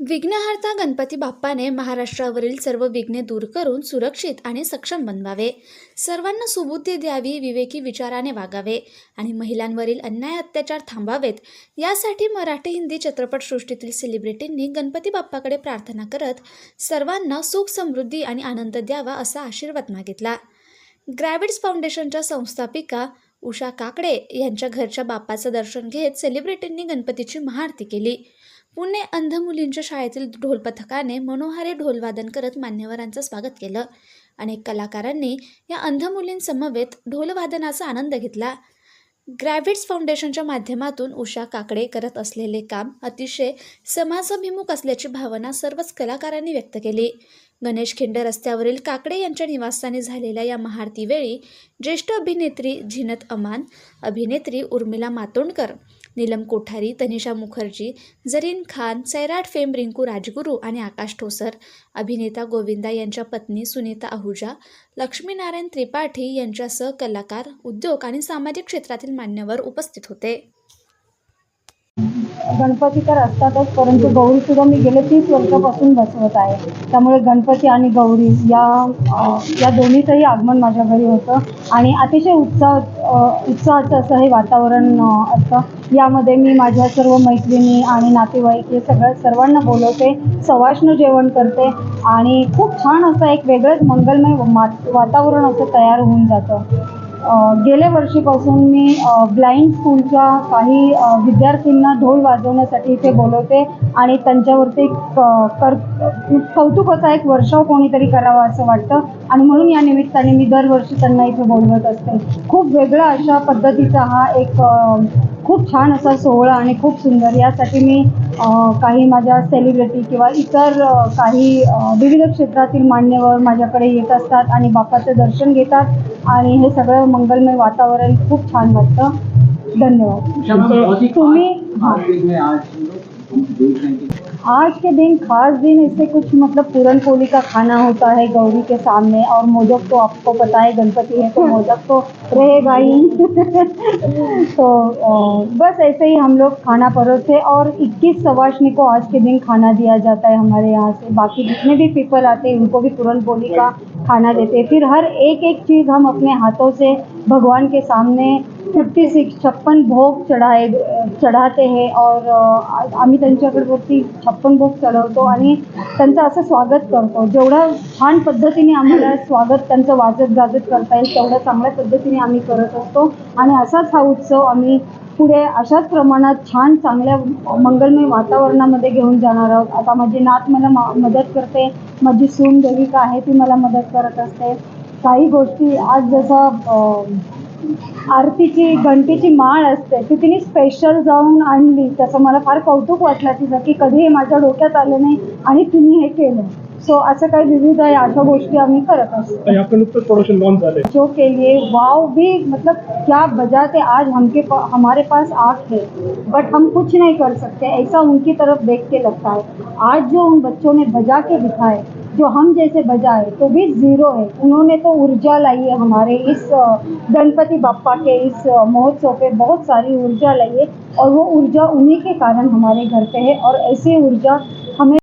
विघ्नहर्ता गणपती बाप्पाने महाराष्ट्रावरील सर्व विघ्ने दूर करून सुरक्षित आणि सक्षम बनवावे. सर्वांना सुबुद्धी द्यावी विवेकी विचाराने वागावे आणि महिलांवरील अन्याय अत्याचार थांबावेत. यासाठी मराठी हिंदी चित्रपटसृष्टीतील सेलिब्रिटींनी गणपती बाप्पाकडे प्रार्थना करत सर्वांना सुख समृद्धी आणि आनंद द्यावा असा आशीर्वाद मागितला. ग्रॅविड्स फाउंडेशनच्या संस्थापिका उषा काकडे यांच्या घरच्या बाप्पाचं दर्शन घेत सेलिब्रिटींनी गणपतीची महाआरती केली. पुणे अंध मुलींच्या शाळेतील ढोलपथकाने मनोहारी ढोलवादन करत मान्यवरांचं स्वागत केलं. अनेक कलाकारांनी या अंध मुलींसमवेत ढोलवादनाचा आनंद घेतला. ग्रॅव्हिट्स फाउंडेशनच्या माध्यमातून उषा काकडे करत असलेले काम अतिशय समाजाभिमुख असल्याची भावना सर्वच कलाकारांनी व्यक्त केली. गणेश खिंड रस्त्यावरील काकडे यांच्या निवासस्थानी झालेल्या या महाआरतीवेळी ज्येष्ठ अभिनेत्री झिनत अमान अभिनेत्री उर्मिला मातोंडकर नीलम कोठारी तनिषा मुखर्जी जरीन खान सैराट फेम रिंकू राजगुरू आणि आकाश ठोसर अभिनेता गोविंदा यांच्या पत्नी सुनीता आहुजा लक्ष्मीनारायण त्रिपाठी यांच्यासह कलाकार उद्योग आणि सामाजिक क्षेत्रातील मान्यवर उपस्थित होते. गणपती तर असतातच परंतु गौरी सुद्धा मी गेले तीस वर्षापासून बसवत आहे. त्यामुळे गणपती आणि गौरी या या दोन्हीचंही आगमन माझ्या घरी होतं. आणि अतिशय उत्साह उत्साहाचं असं हे वातावरण असतं. यामध्ये मी माझ्या सर्व मैत्रिणी आणि नातेवाईक हे सगळ्या सर्वांना बोलवते सवाष्ण जेवण करते आणि खूप छान असं एक वेगळंच मंगलमय वातावरण असं तयार होऊन जातं. गेल्या वर्षीपासून मी ब्लाइंड स्कूलच्या काही विद्यार्थ्यांना ढोल वाजवण्यासाठी इथे बोलवते आणि त्यांच्यावरती क- कर कौतुकाचा एक वर्षाव कोणीतरी करावा असं वाटतं. आणि म्हणून या निमित्ताने मी दरवर्षी त्यांना इथे बोलवत असते. खूप वेगळा अशा पद्धतीचा हा एक खूप छान असा सोहळा आणि खूप सुंदर. यासाठी मी काही माझ्या सेलिब्रिटी किंवा इतर काही विविध क्षेत्रातील मान्यवर माझ्याकडे येत असतात आणि बाप्पाचं दर्शन घेतात. आणि हे सगळं मंगलमय वातावरण खूप छान वाटतं. धन्यवाद। तुम्ही हाँ आज के दिन खास दिन इससे कुछ मतलब पूरन पोली का खाना होता है गौरी के सामने और मोदक तो आपको पता है गणपति है तो मोदक तो रहेगा ही। तो बस ऐसे ही हम लोग खाना परोसते और 21 सवाशनी को आज के दिन खाना दिया जाता है हमारे यहाँ से। बाकी जितने भी पीपल आते हैं उनको भी पूरन पोली का खाना देते हैं। फिर हर एक एक चीज़ हम अपने हाथों से भगवान के सामने फिफ्टी सिक्स छप्पन भोग चढाए चढाते हैं और आम्ही त्यांच्याकडवरती छप्पन भोग चढवतो आणि त्यांचं असं स्वागत करतो. जेवढं छान पद्धतीने आम्हाला स्वागत त्यांचं वाजत गाजत करता येईल तेवढं चांगल्या पद्धतीने आम्ही करत असतो. आणि असाच हा उत्सव आम्ही पुढे अशाच प्रमाणात छान चांगल्या मंगलमय वातावरणामध्ये घेऊन जाणार आहोत. आता माझी नात मला मा- मदत करते. माझी सून देविका आहे ती मला मदत करत असते. काही गोष्टी आज जसं अ, आरतीची घंटीची माळ असते ती तिने स्पेशल जाऊन आणली. त्याचं मला फार कौतुक वाटलं तिचं की कधी हे माझ्या डोक्यात आलं नाही आणि तिने हे केलं. सो असं काही विविध आहे अशा गोष्टी आम्ही करत असतो. बच्चों के लिए वाव भी मतलब क्या बजाते आज हमके पा, हमारे पास आँख है. बट हम कुछ नहीं कर सकते ऐसा उनकी तरफ़ देख के लगता है. आज जो उन बच्चों ने बजा के दिखाए जो हम जैसे बजाए तो भी ज़ीरो है। उन्होंने तो ऊर्जा लाई है हमारे इस गणपति बापा के इस महोत्सव पे बहुत सारी ऊर्जा लाई है और वो ऊर्जा उन्हीं के कारण हमारे घर पे है और ऐसी ऊर्जा हमें